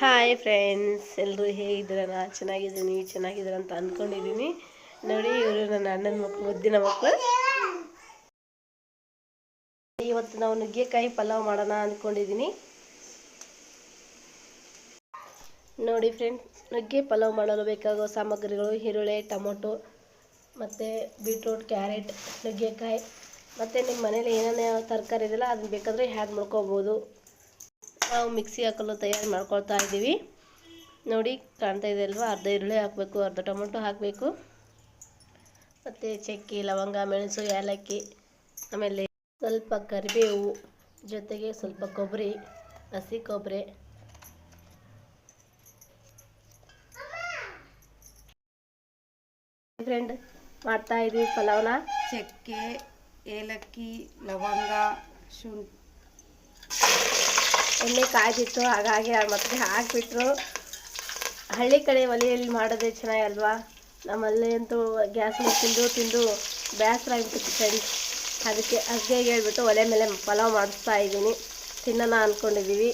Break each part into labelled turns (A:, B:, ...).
A: Hi friends ಎಲ್ಲರೂ ಹೇಗಿದ್ದೀರ? ನಾ ಚೆನ್ನಾಗಿದ್ದೀನಿ, ಚೆನ್ನಾಗಿದ್ದೀರ ಅಂತ ಅಂದ್ಕೊಂಡಿದ್ದೀನಿ. ನೋಡಿ, ಇವರು ನನ್ನ ಅಣ್ಣನ ಮಕ್ಕಳು ಮುದ್ದಿನ ಮಕ್ಕಳು ಇವತ್ತು ನಾವು ನುಗ್ಗೆಕಾಯಿ ಪಲಾವ್ ಮಾಡೋಣ ಅಂದ್ಕೊಂಡಿದ್ದೀನಿ. ನೋಡಿ ಫ್ರೆಂಡ್ ನುಗ್ಗೆ ಪಲಾವ್ ಮಾಡಲು ಬೇಕಾಗುವ ಸಾಮಗ್ರಿಗಳು, ಈರುಳ್ಳಿ, ಟೊಮೊಟೊ, ಮತ್ತು ಬೀಟ್ರೂಟ್ ಕ್ಯಾರೆಟ್ ನುಗ್ಗೆಕಾಯಿ, ಮತ್ತು ನಿಮ್ಮ ಮನೇಲಿ ಏನೇನು ತರಕಾರಿ ಇದೆಯಲ್ಲ ಅದನ್ನ ಬೇಕಾದರೆ ಹ್ಯಾಡ್ ಮಾಡ್ಕೋಬೋದು. ನಾವು ಮಿಕ್ಸಿ ಹಾಕಲು ತಯಾರು ಮಾಡ್ಕೊಳ್ತಾ ಇದ್ದೀವಿ. ನೋಡಿ ಕಾಣ್ತಾ ಇದೆ ಅಲ್ವಾ? ಅರ್ಧ ಈರುಳ್ಳಿ ಹಾಕಬೇಕು, ಅರ್ಧ ಟೊಮೊಟೊ ಹಾಕಬೇಕು. ಮತ್ತು ಚಕ್ಕೆ, ಲವಂಗ, ಮೆಣಸು, ಏಲಕ್ಕಿ, ಆಮೇಲೆ ಸ್ವಲ್ಪ ಕರಿಬೇವು, ಜೊತೆಗೆ ಸ್ವಲ್ಪ ಕೊಬ್ಬರಿ, ಹಸಿ ಕೊಬ್ಬರಿ. ಫ್ರೆಂಡ್ ಮಾಡ್ತಾ ಇದ್ದೀವಿ ಪಲಾವ್ನ.
B: ಚಕ್ಕೆ, ಏಲಕ್ಕಿ, ಲವಂಗ, ಶುಂಠಿ.
A: ಎಣ್ಣೆ ಕಾಯ್ದಿತ್ತು, ಹಾಗಾಗಿ ಮತ್ತೆ ಹಾಕಿಬಿಟ್ರು. ಹಳ್ಳಿ ಕಡೆ ಒಲೆಯಲ್ಲಿ ಮಾಡೋದೇ ಚೆನ್ನಾಗಲ್ವಾ ನಮ್ಮಲ್ಲಿ ಅಂತೂ ಗ್ಯಾಸ್ ಮೇಲೆ ತಿಂದು ತಿಂದು ಬೇಸರ ಆಗ್ಬಿಟ್ಟಿತ್ತು ಫ್ರೆಂಡ್ಸ್. ಅದಕ್ಕೆ ಅದಕ್ಕೆ ಹೇಳ್ಬಿಟ್ಟು ಒಲೆ ಮೇಲೆ ಪಲಾವ್ ಮಾಡಿಸ್ತಾ ಇದ್ದೀನಿ. ತಿನ್ನೋಣ ಅಂದ್ಕೊಂಡಿದ್ದೀವಿ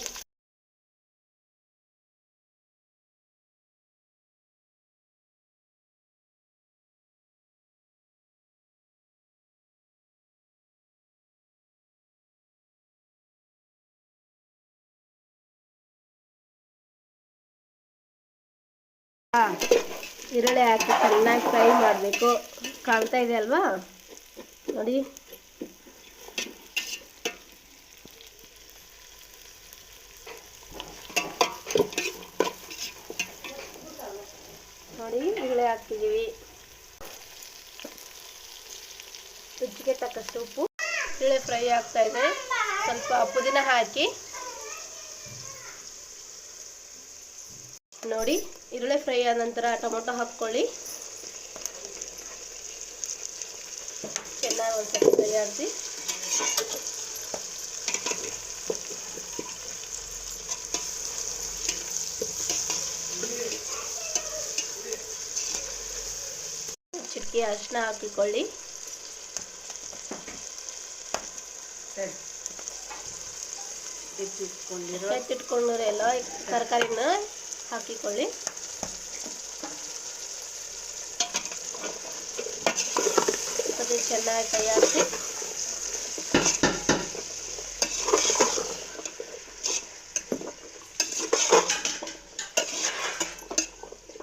A: ಈರುಳ್ಳಿ ಹಾಕಿ ಚೆನ್ನಾಗಿ ಫ್ರೈ ಮಾಡಬೇಕು. ಕಾಣ್ತಾ ಇದೆ ಅಲ್ವಾ? ನೋಡಿ. ನೋಡಿ, ಈರುಳ್ಳಿ ಹಾಕ್ತಿದ್ದೀವಿ ರುಚಿಗೆ ತಕ್ಕಷ್ಟು ಉಪ್ಪು. ಈರುಳ್ಳಿ ಫ್ರೈ ಆಗ್ತಾ ಇದೆ. ಸ್ವಲ್ಪ ಪುದೀನ ಹಾಕಿ ನೋಡಿ ಈರುಳ್ಳಿ ಫ್ರೈ ಆದ ನಂತರ ಟೊಮೊಟೊ ಹಾಕ್ಕೊಳ್ಳಿ. ಚೆನ್ನಾಗಿ ಒಂದ್ಸಲ ತಯಾರಿಸಿ ಚಿಟ್ಕಿ ಅರಿಶಿನ ಹಾಕಿಕೊಳ್ಳಿ.
B: ಎತ್ತಿಟ್ಕೊಂಡಿರೋ
A: ಎತ್ತಿಟ್ಕೊಂಡಿರೋ ಎಲ್ಲ ತರಕಾರಿನ ಹಾಕಿಕೊಳ್ಳಿ. ಅದು ಚೆನ್ನಾಗಿ ತಯಾರಿಸಿ.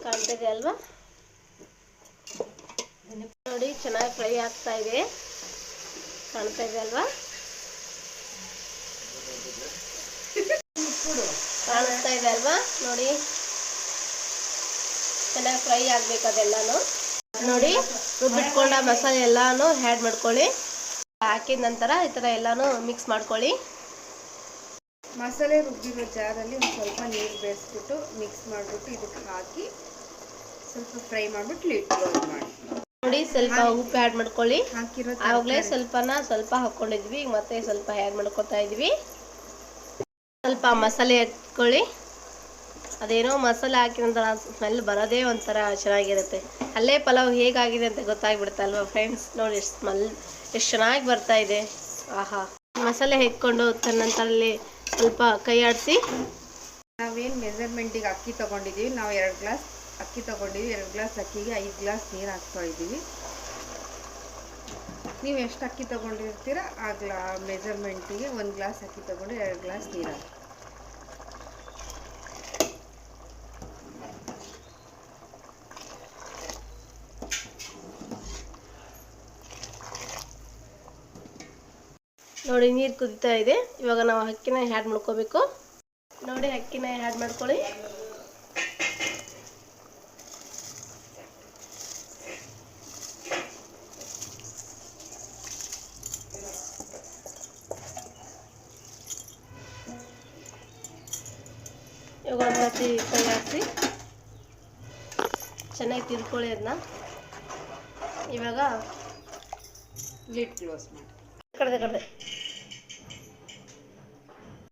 A: ಕಾಣ್ತಿದೆ ಅಲ್ವಾ? ನೋಡಿ, ಚೆನ್ನಾಗಿ ಫ್ರೈ ಆಗ್ತಾ ಇದೆ. ಕಾಣ್ತಾ ಇದೆ ಅಲ್ವಾ? ಕಾಣಿಸ್ತಾ ಇದೆ ಅಲ್ವಾ? ನೋಡಿ. ಚೆನ್ನಾಗಿ ಫ್ರೈ ಆಗ್ಬೇಕು ಅದೆಲ್ಲಾನು. ನೋಡಿ ರುಬ್ಬಿಟ್ಕೊಂಡ ಮಸಾಲೆ ಎಲ್ಲಾನು ಆ್ಯಡ್ ಮಾಡ್ಕೊಳ್ಳಿ. ಹಾಕಿದ ನಂತರ ಈ ಥರ ಎಲ್ಲಾನು ಮಿಕ್ಸ್ ಮಾಡ್ಕೊಳ್ಳಿ.
B: ಮಸಾಲೆ ರುಬ್ಬಿರೋ ಜಾರಲ್ಲಿ ಒಂದು ಸ್ವಲ್ಪ ನೀರು ಬೇಯಿಸ್ಬಿಟ್ಟು ಮಿಕ್ಸ್ ಮಾಡಿಬಿಟ್ಟು ಇದಕ್ಕೆ ಹಾಕಿ ಸ್ವಲ್ಪ ಫ್ರೈ ಮಾಡಿಬಿಟ್ಟು ಲಿಡ್ ಕ್ಲೋಸ್ ಮಾಡಿ.
A: ನೋಡಿ ಸ್ವಲ್ಪ ಉಪ್ಪು ಆ್ಯಡ್ ಮಾಡ್ಕೊಳ್ಳಿ.
B: ಹಾಕಿರೋ
A: ಆವಾಗಲೇ ಸ್ವಲ್ಪನ ಸ್ವಲ್ಪ ಹಾಕ್ಕೊಂಡಿದ್ವಿ ಈಗ ಮತ್ತೆ ಸ್ವಲ್ಪ ಆ್ಯಡ್ ಮಾಡ್ಕೊತಾ ಇದ್ವಿ. ಸ್ವಲ್ಪ ಮಸಾಲೆ ಹಾಕ್ಕೊಳ್ಳಿ ಅದೇನೋ ಮಸಾಲೆ ಹಾಕಿದ ನಂತರ ಸ್ಮೆಲ್ ಬರೋದೇ ಒಂಥರ ಚೆನ್ನಾಗಿರುತ್ತೆ. ಅಲ್ಲೇ ಪಲಾವ್ ಹೇಗಾಗಿದೆ ಅಂತ ಗೊತ್ತಾಗ್ಬಿಡುತ್ತೆ ಅಲ್ವಾ ಫ್ರೆಂಡ್ಸ್ ನೋಡಿ ಎಷ್ಟು ಸ್ಮೆಲ್ ಎಷ್ಟು ಚೆನ್ನಾಗಿ ಬರ್ತಾ ಇದೆ. ಆಹಾ. ಮಸಾಲೆ ಹೆಕ್ಕೊಂಡು ತನ್ನಂತರಲ್ಲಿ ಸ್ವಲ್ಪ ಕೈ ಆಡಿಸಿ.
B: ನಾವೇನು ಮೆಸರ್ಮೆಂಟಿಗೆ ಅಕ್ಕಿ ತೊಗೊಂಡಿದ್ದೀವಿ ನಾವು ಎರಡು ಗ್ಲಾಸ್ ಅಕ್ಕಿ ತೊಗೊಂಡಿದ್ದೀವಿ ಎರಡು ಗ್ಲಾಸ್ ಅಕ್ಕಿಗೆ ಐದು ಗ್ಲಾಸ್ ನೀರು ಹಾಕ್ತಾ ಇದ್ದೀವಿ. ನೀವು ಎಷ್ಟು ಅಕ್ಕಿ ತೊಗೊಂಡಿರ್ತೀರ? ಆ ಗ್ಲಾ ಮೆಸರ್ಮೆಂಟಿಗೆ ಒಂದು ಗ್ಲಾಸ್ ಅಕ್ಕಿ ತೊಗೊಂಡು ಎರಡು ಗ್ಲಾಸ್ ನೀರು ಹಾಕಿ
A: ನೋಡಿ ನೀರು ಕುದೀತಾ ಇದೆ. ಇವಾಗ ನಾವು ಅಕ್ಕಿನ ಹ್ಯಾಡ್ ಮಾಡ್ಕೋಬೇಕು. ನೋಡಿ ಅಕ್ಕಿನ ಆ್ಯಡ್ ಮಾಡ್ಕೊಳ್ಳಿ. ಇವಾಗ ಒಂದು ಹತ್ತಿ ಕೈ ಹಾಕಿ ಚೆನ್ನಾಗಿ ತಿರ್ಕೊಳ್ಳಿ ಅದನ್ನ ಇವಾಗ
B: ಲಿಡ್ ಕ್ಲೋಸ್ ಮಾಡಿ.
A: ಕಡ್ದೆ ಕಡ್ದೆ.